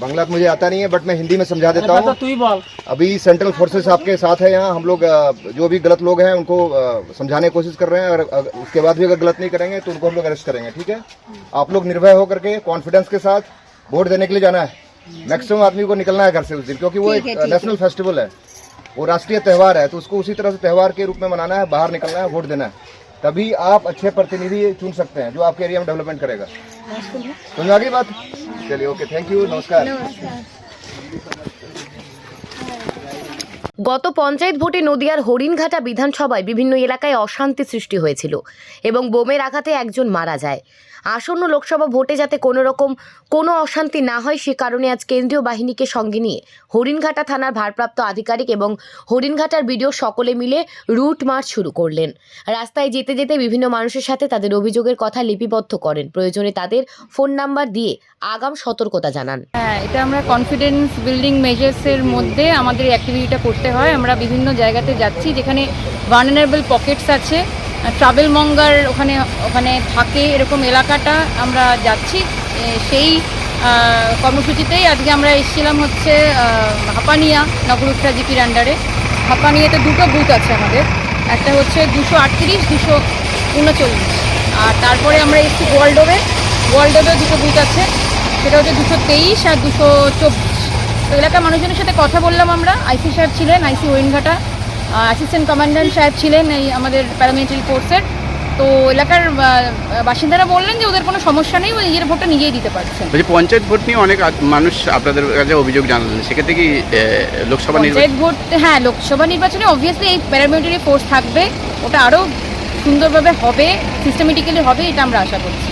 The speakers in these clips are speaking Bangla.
बांग्ला तो मुझे आता नहीं है बट मैं हिंदी में समझा देता हूँ। तू ही बोल। अभी सेंट्रल फोर्सेस आपके साथ है यहाँ हम लोग जो भी गलत लोग हैं उनको समझाने की कोशिश कर रहे हैं और उसके बाद भी अगर गलत नहीं करेंगे तो उनको हम लोग अरेस्ट करेंगे ठीक है? आप लोग निर्भय होकर के कॉन्फिडेंस के साथ वोट देने के लिए जाना है। मैक्सिमम आदमी को निकलना है घर से उस दिन क्योंकि वो एक नेशनल फेस्टिवल है। वो राष्ट्रीय त्यौहार है तो उसको उसी तरह से त्यौहार के रूप में मनाना है बाहर निकलना है वोट देना है। तभी आप अच्छे प्रतिनिधि चुन सकते हैं जो आपके एरिया में डेवलपमेंट करेगा। समझ आ गई बात? चलिए ओके थैंक यू नमस्कार গত পঞ্চায়েত ভোটে নদিয়ার হরিণঘাটা বিধানসভায় বিভিন্ন এলাকায় অশান্তি সৃষ্টি হয়েছিল এবং বোমের আঘাতে একজন মারা যায়। আসন্ন লোকসভা ভোটে যাতে কোনো রকম কোনো অশান্তি না হয়, সে কারণে আজ কেন্দ্রীয় বাহিনীকে সঙ্গে নিয়ে হরিণঘাটা থানার ভারপ্রাপ্ত আধিকারিক এবং হরিণঘাটার বিডিও সকলে মিলে রুট মার্চ শুরু করলেন। রাস্তায় যেতে যেতে বিভিন্ন মানুষের সাথে তাদের অভিযোগের কথা লিপিবদ্ধ করেন। প্রয়োজনে তাদের ফোন নাম্বার দিয়ে আগাম সতর্কতা জানান। হ্যাঁ এটা আমরা কনফিডেন্স বিল্ডিং মেজার্সের মধ্যে আমাদের অ্যাক্টিভিটিটা করতে হয়। আমরা বিভিন্ন জায়গাতে যাচ্ছি, যেখানে ভার্নারেবল পকেটস আছে। ট্রাভেল মঙ্গার ওখানে ওখানে থাকে এরকম এলাকাটা আমরা যাচ্ছি। সেই কর্মসূচিতেই আজকে আমরা এসেছিলাম হচ্ছে হাপানিয়া নগরুত্রা জিপির আন্ডারে হাপানিয়াতে দুটো বুথ আছে আমাদের। একটা হচ্ছে দুশো আটত্রিশ, দুশো উনচল্লিশ। আর তারপরে আমরা এসেছি গোয়ালডোবে গোয়ালডোবে দুটো বুথ আছে। সেটা হচ্ছে দুশো তেইশ আর দুশো চব্বিশ। তো এলাকার মানুষজনের সাথে কথা বললাম আমরা। আইসি সাহেব ছিলেন আইসি ওয়েনঘাটা। অ্যাসিস্ট্যান্ট কমান্ড্যান্ট সাহেব ছিলেন এই আমাদের প্যারামিলিটারি ফোর্সের তো এলাকার বাসিন্দারা বললেন যে ওদের কোনো সমস্যা নেই ও নিজের ভোটটা নিজেই দিতে পারছেন বলছি পঞ্চায়েত ভোট নিয়ে অনেক মানুষ আপনাদের কাছে অভিযোগ জানালেন। সেক্ষেত্রে কি লোকসভা নির্বাচন পঞ্চায়েত ভোট হ্যাঁ লোকসভা নির্বাচনে অবভিয়াসলি এই প্যারামিলিটারি ফোর্স থাকবে। ওটা আরও সুন্দরভাবে হবে সিস্টেমেটিক্যালি হবে এটা আমরা আশা করছি।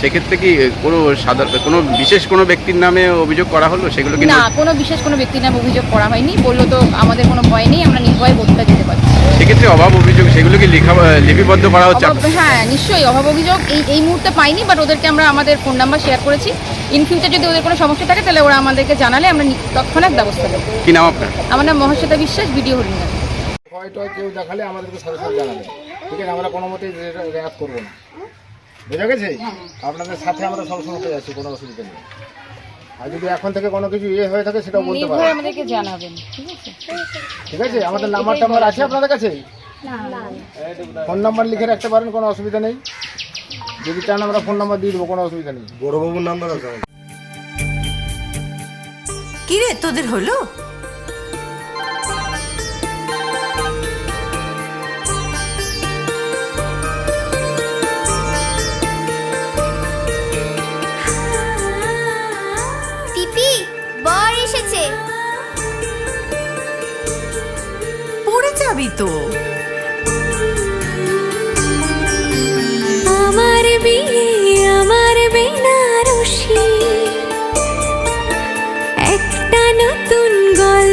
সেক্ষেত্রে কি কোনো সাধারণ কোনো বিশেষ কোনো ব্যক্তির নামে অভিযোগ করা হলো? সেগুলো কি না কোনো বিশেষ কোনো ব্যক্তির নামে অভিযোগ করা হয়নি। বলল তো আমাদের কোনো ভয় নেই আমরা নির্ভয়ে ভোটটা দিতে পারছি। সেক্ষেত্রে অভাব অভিযোগ সেগুলো কি লেখা লিপিবদ্ধ করা হচ্ছে হ্যাঁ নিশ্চয়ই অভাব অভিযোগ। এই এই মুহূর্তে পাইনি বাট ওদেরকে আমরা আমাদের ফোন নাম্বার শেয়ার করেছি। ইন ফিউচার যদি ওদের কোনো সমস্যা থাকে তাহলে ওরা আমাদেরকে জানালে আমরা তৎক্ষণাৎ ব্যবস্থা নেব। কি নাম আপনার? আমার নাম মহাশ্বেতা বিশ্বাস ভিডিও হরিণা ভয়টা কেউ দেখালে আমাদেরকে সরাসরি জানাবে। ঠিক আছে আমরা কোনো মতেই রেয়াত করব না। বুঝা গেছে? আপনাদের সাথে আমরা সবসময় পেয়ে আছি কোনো অসুবিধা নেই। আর যদি এখন থেকে কোনো কিছু ইয়ে হয়ে থাকে সেটাও বলতে পারেন। আমাদেরকে জানাবেন ঠিক আছে? ঠিক আছে? আমাদের নাম্বার টাম্বার আছে আপনাদের কাছে? ফোন নাম্বার লিখে রাখতে পারেন কোনো অসুবিধা নেই। যদি চান আমরা ফোন নাম্বার দিয়ে দেবো কোনো অসুবিধা নেই। বড়বাবুর নাম্বার আছে কি কিরে তোদের হলো?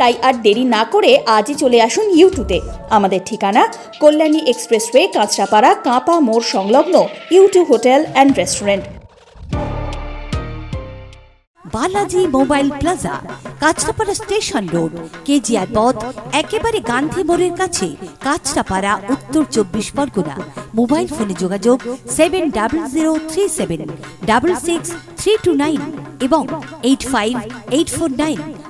তাই আর দেরি না করে আজই চলে আসুন ইউটুতে। আমাদের ঠিকানা কল্যাণী এক্সপ্রেসওয়ে, কাঁচরাপাড়া, কাঁপা মোড় সংলগ্ন YouTube hotel and restaurant. Balaji mobile plaza, Kanchrapara station road KGR পথ, একেবারে গান্ধী মোড়ের কাছে, কাঁচরাপাড়া, উত্তর চব্বিশ পরগনা। মোবাইল ফোনে যোগাযোগ seven double zero three seven, double six three two nine এবং eight five eight four nine.